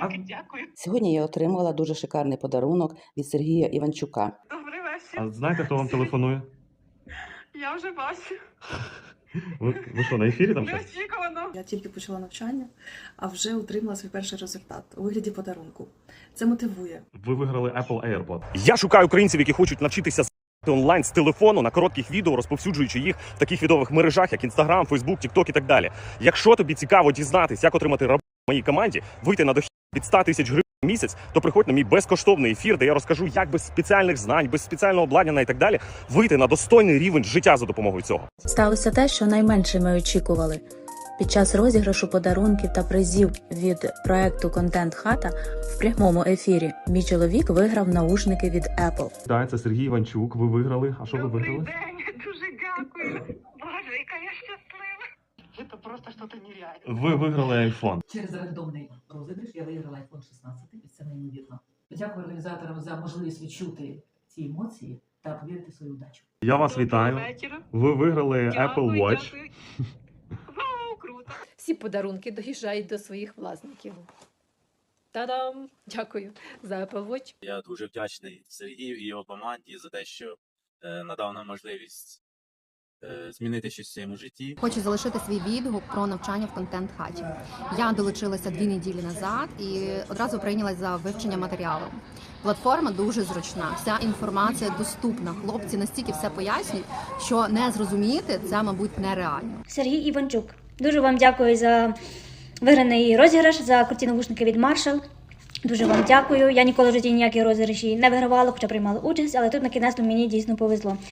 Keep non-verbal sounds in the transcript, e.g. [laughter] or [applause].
Велике дякую. Сьогодні я отримала дуже шикарний подарунок від Сергія Іванчука. Добрий вечір. А знаєте, хто вам телефонує? [laughs] Я вже бачу. [laughs] Ви, ви що, на ефірі там щось? Неочікувано. Я тільки почала навчання, а вже отримала свій перший результат у вигляді подарунку. Це мотивує. Ви виграли Apple AirPod. Я шукаю українців, які хочуть навчитися з**ти онлайн з телефону на коротких відео, розповсюджуючи їх в таких відових мережах, як Instagram, Facebook, TikTok і так далі. Якщо тобі цікаво дізнатись, як отримати роботу в моїй команді, вийти на дохід від 100 тисяч гривень в місяць, то приходь на мій безкоштовний ефір, де я розкажу, як без спеціальних знань, без спеціального обладнання і так далі вийти на достойний рівень життя за допомогою цього. Сталося те, що найменше ми очікували. Під час розіграшу подарунків та призів від проекту Контент Хата в прямому ефірі мій чоловік виграв наушники від Apple. Так, це Сергій Іванчук. Ви виграли. А що ви Добрий виграли? день. Дуже дякую. Боже, яка я щаслива. Це просто щось нереальне. Ви виграли iPhone. Через рандомний розіграш я виграла iPhone 16, і це неймовірно. Дякую організаторам за можливість відчути ці емоції та повірити в свою удачу. Я вас вітаю. вечора. Ви виграли Дякую, Apple Watch. дякую. Вау, круто. всі подарунки доїжджають до своїх власників. Та-дам! Дякую за Apple Watch. Я дуже вдячний Сергію і його команді за те, що е, надав нам можливість змінити щось в своєму житті. Хочу залишити свій відгук про навчання в контент хаті. Я долучилася дві неділі назад і одразу прийнялась за вивчення матеріалу. Платформа дуже зручна, вся інформація доступна. Хлопці настільки все пояснюють, що не зрозуміти це, мабуть, нереально. Сергій Іванчук. Дуже вам дякую за виграний розіграш за круті навушники від Marshall. Дуже вам дякую. Я ніколи в житті ніякі розіграші не вигравала, хоча приймала участь, але тут на кінець мені дійсно повезло.